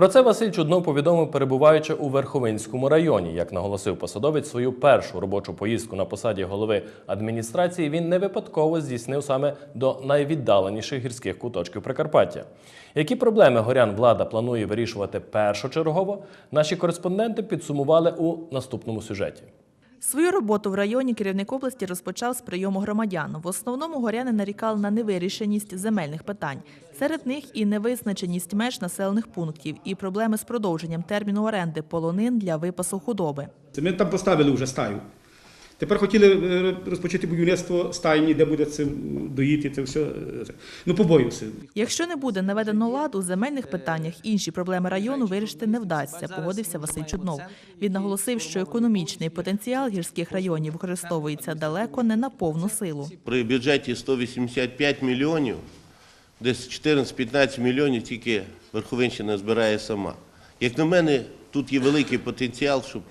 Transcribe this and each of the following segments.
Про це Василь Чуднов повідомив, перебуваючи у Верховинському районі. Як наголосив посадовець, свою першу робочу поїздку на посаді голови адміністрації він не випадково здійснив саме до найвіддаленіших гірських куточків Прикарпаття. Які проблеми горян влада планує вирішувати першочергово, наші кореспонденти підсумували у наступному сюжеті. Свою роботу в районі керівник області розпочав з прийому громадян. В основному горяни нарікали на невирішеність земельних питань. Серед них і невизначеність меж населених пунктів, і проблеми з продовженням терміну оренди полонин для випасу худоби. Це Ми там поставили вже стаю. Тепер хотіли е, розпочати будівництво стайні, де буде це доїти, це все. е. Ну, побоюся. Якщо не буде наведено лад у земельних питаннях, інші проблеми району вирішити не вдасться, погодився Василь Чуднов. Він наголосив, що економічний потенціал гірських районів використовується далеко не на повну силу. При бюджеті 185 мільйонів, десь 14-15 мільйонів тільки Верховинщина збирає сама. Як на мене, тут є великий потенціал, щоб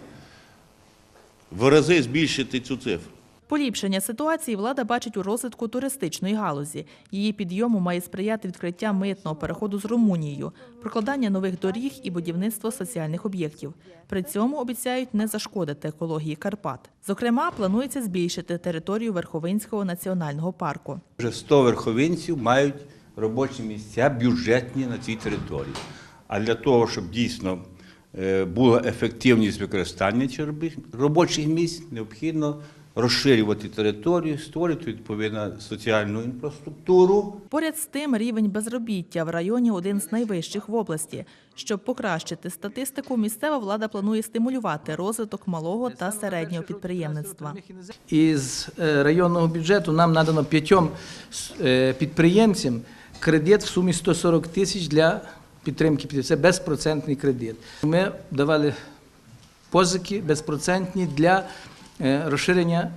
в рази збільшити цю цифру. Поліпшення ситуації влада бачить у розвитку туристичної галузі. Її підйому має сприяти відкриття митного переходу з Румунією, прокладання нових доріг і будівництво соціальних об'єктів. При цьому обіцяють не зашкодити екології Карпат. Зокрема, планується збільшити територію Верховинського національного парку. Вже 100 верховинців мають робочі місця бюджетні на цій території. А для того, щоб дійсно була ефективність використання цих робочих місць, необхідно розширювати територію, створити відповідну соціальну інфраструктуру. Поряд з тим, рівень безробіття в районі один з найвищих в області. Щоб покращити статистику, місцева влада планує стимулювати розвиток малого та середнього підприємництва. Із е, районного бюджету нам надано п'ятьом е, підприємцям кредит в сумі 140 тисяч для підтримки. підприємців. Це безпроцентний кредит. Ми давали позики безпроцентні для е, розширення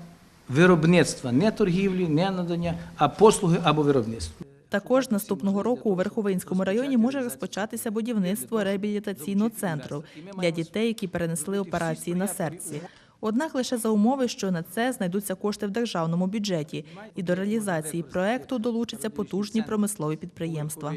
виробництва, не торгівлі, не надання, а послуги або виробництва. Також наступного року у Верховинському районі може розпочатися будівництво реабілітаційного центру для дітей, які перенесли операції на серці. Однак лише за умови, що на це знайдуться кошти в державному бюджеті, і до реалізації проекту долучаться потужні промислові підприємства.